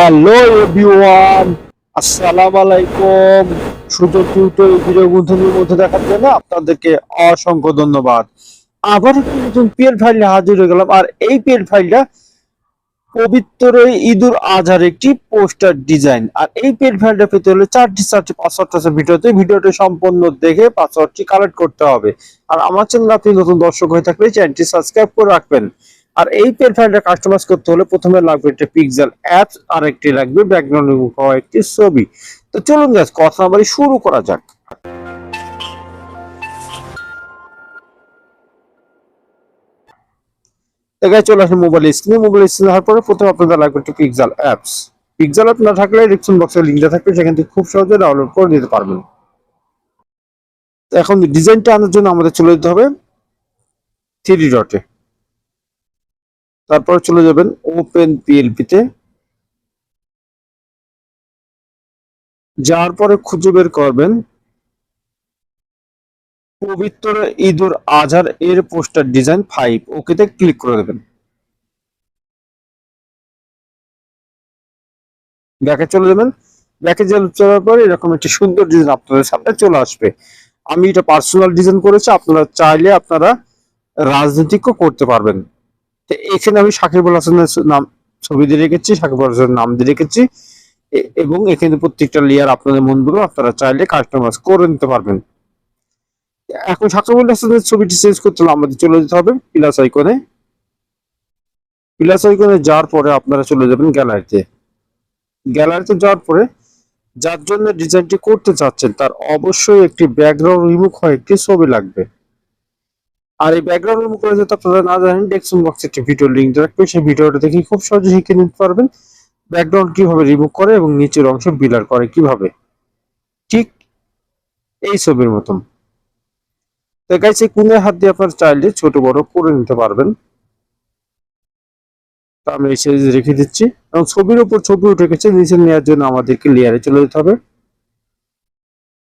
Hello everyone আসসালামু আলাইকুম সুযোগ এই ভিডিও গুন্ধনের মধ্যে দেখার জন্য আপনাদেরকে অসংখ্য ধন্যবাদ। আবার নতুন পিএল ফাইলে হাজির হয়ে গেলাম। আর এই পিএল ফাইলটা পবিত্র ঈদুল আজহার একটি পোস্টার ডিজাইন আর এই পিএল ফাইলটা পেতে হলে চারটি চারটি পাসওয়ার্ড আছে ভিডিওতে। ভিডিওটি সম্পূর্ণ দেখে পাসওয়ার্ডটি কালেক্ট করতে হবে। আর আমার চ্যানেল আপনি নতুন দর্শক হয়ে থাকলে চ্যানেলটি সাবস্ক্রাইব করে রাখবেন। আর এই পেন ফাইলটা কাস্টমাইজ করতে হলে প্রথমে লাগবে একটা পিক্সেল অ্যাপস আর একটি লাগবে ব্যাকগ্রাউন্ড হওয়া একটি ছবি। তো চলুন গাছ কথা বাড়ি শুরু করা যাক। এখানে চলে আসে মোবাইল স্ক্রিনে মোবাইল স্ক্রিনে হওয়ার পরে প্রথমে আপনাদের লাগবে একটি পিক্সেল অ্যাপস পিক্সেল অ্যাপ না থাকলে ডিসক্রিপশন বক্সে লিঙ্ক দেওয়া থাকবে, সেখান থেকে খুব সহজে ডাউনলোড করে নিতে পারবেন। এখন ডিজাইনটা আনার জন্য আমাদের চলে যেতে হবে থ্রি ডটে তারপর চলে যাবেন ওপেন পিএলপি তে। যাওয়ার পরে খুঁজে বের করবেন পবিত্র ঈদুল আজহার এর পোস্টার ডিজাইন ফাইভ। ওকেতে ক্লিক করে দেবেন। ব্যাকে চলে যাবেন। ব্যাকে যাওয়ার পরে এরকম একটি সুন্দর ডিজাইন আপনাদের সামনে চলে আসবে। আমি এটা পার্সোনাল ডিজাইন করেছি, আপনারা চাইলে আপনারা রাজনীতিকও করতে পারবেন। তো এখানে আমি সাকিবুল হাসানের নাম, ছবি দিয়ে রেখেছি সাকিবুল হাসানের নাম দিয়ে রেখেছি। এবং এখানে প্রত্যেকটা লেয়ার আপনাদের মন মনগুলো আপনারা চাইলে কাস্টমাইজ করে নিতে পারবেন। এখন সাকিবুল হাসানের ছবিটি চেঞ্জ করতে হলে আমাদের চলে যেতে হবে প্লাস আইকনে প্লাস আইকনে যাওয়ার পরে আপনারা চলে যাবেন গ্যালারিতে গ্যালারিতে যাওয়ার পরে যার জন্য ডিজাইনটি করতে চাচ্ছেন, তার অবশ্যই একটি ব্যাকগ্রাউন্ড রিমুভ হয় একটি ছবি লাগবে। আর এই ব্যাকগ্রাউন্ড রিমুভ করে যাতে আপনারা না জানেন ডেসক্রিপশন বক্সে একটি ভিডিও লিংক রাখবে সেই ভিডিওটা দেখে খুব সহজে শিখে নিতে পারবেন। ব্যাকগ্রাউন্ড কীভাবে রিমুভ করে এবং নিচের অংশ বিলার করে কীভাবে। ঠিক এই ছবির মতন। তো গাইস এই কোণের হাত দিয়ে আপনার চাইলে ছোট, বড় করে নিতে পারবেন। তো আমি এই সাইজ রেখে দিচ্ছি। এবং ছবির উপর ছবি উঠে গেছে, নিচে নেওয়ার জন্য আমাদেরকে লেয়ারে চলে যেতে হবে।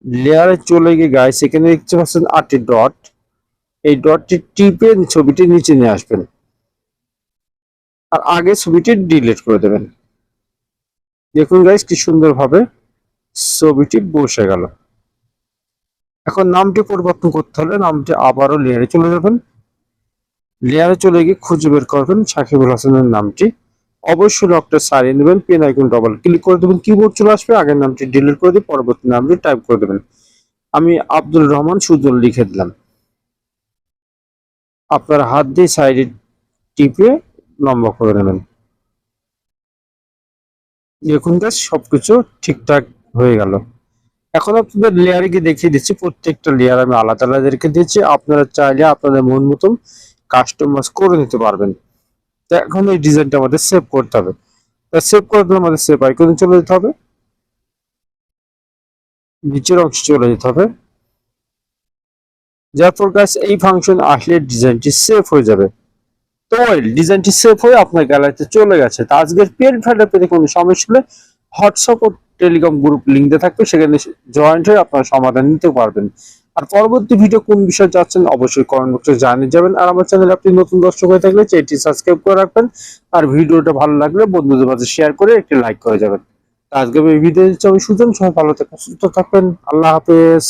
লেয়ারে চলে গিয়ে গাইস এখানে দেখতে পাচ্ছেন আটটি ডট এই ডটটি টিপে ছবিটি নিচে নিয়ে আসবেন। আর আগে ছবিটি ডিলিট করে দেবেন। দেখুন গাইস কি সুন্দরভাবে ছবিটি বসে গেল। এখন নামটি পরিবর্তন করতে হলে নামটি আবারও লেয়ারে চলে যাবেন। লেয়ারে চলে গিয়ে খুঁজে বের করবেন সাকিবুল হাসানের নামটি। অবশ্যই লকটা সারিয়ে নেবেন পেন আইকন ডবল ক্লিক করে দেবেন কিবোর্ড চলে আসবে, আগের নামটি ডিলিট করে দিয়ে পরবর্তী নামটি টাইপ করে দেবেন। আমি আব্দুল রহমান সুজন লিখে দিলাম। আপনার হাত দিয়ে সাইডে টিপে লম্বা করে নেবেন। দেখুন গাছ সবকিছু ঠিকঠাক হয়ে গেল। এখন আপনাদের লেয়ারে গিয়ে দেখিয়ে দিচ্ছি, প্রত্যেকটা লেয়ার আমি আলাদা আলাদা রেখে দিচ্ছি। আপনারা চাইলে আপনাদের মন মতন কাস্টমাইজ করে নিতে পারবেন। তো এখন এই ডিজাইনটা আমাদের সেভ করতে হবে। তা সেভ করার জন্য আমাদের সেভ আইকনে চলে যেতে হবে। নিচের অংশে চলে যেতে হবে। যার পর গাছ এই ফাংশন আসলে ডিজাইনটি সেভ হয়ে যাবে। তো ডিজাইনটি সেভ হয়ে আপনার গ্যালারিতে চলে গেছে। তা আজকের পেন ফ্যাটা পেতে কোনো সমস্যা হলে হোয়াটসঅ্যাপ ও টেলিকম গ্রুপ লিঙ্ক দেওয়া থাকবে, সেখানে জয়েন্ট হয়ে আপনারা সমাধান নিতে পারবেন। আর পরবর্তী ভিডিও কোন বিষয়ে যাচ্ছেন অবশ্যই কমেন্ট বক্সে জানিয়ে যাবেন। আর আমার চ্যানেলে আপনি নতুন দর্শক হয়ে থাকলে চ্যানেলটি সাবস্ক্রাইব করে রাখবেন। আর ভিডিওটা ভালো লাগলে বন্ধুদের মাঝে শেয়ার করে একটি লাইক করে যাবেন। আজকে আমি ভিডিও আমি সুজন, সবাই ভালো থাকবেন, সুস্থ থাকবেন। আল্লাহ হাফেজ।